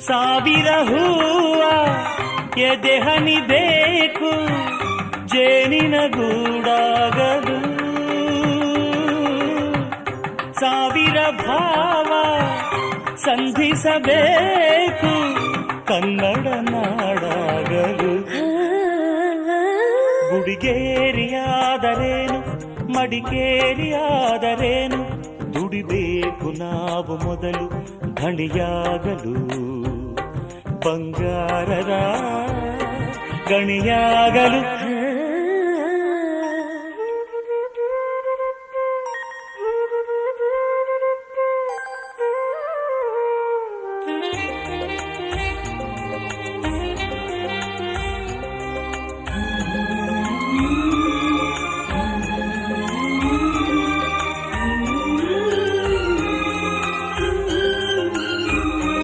ಸಾವಿರ ಹೂವ ಎದೆಹನಿ ಬೇಕು, ಜೇನಿನ ಗೂಡಾಗದು. ಸಾವಿರ ಭಾವ ಸಂಧಿಸಬೇಕು, ಕನ್ನಡ ನಾಡಾಗಲು ಗುಡಿಗೇರಿಯಾದರೇನು, ಮಡಿಕೇರಿಯಾದರೇನು, ದುಡಿಬೇಕು ನಾವು ಮೊದಲು ಧಣಿಯಾಗಲು. ಬಂಗಾರರ ಗಣಿಯಾಗಲು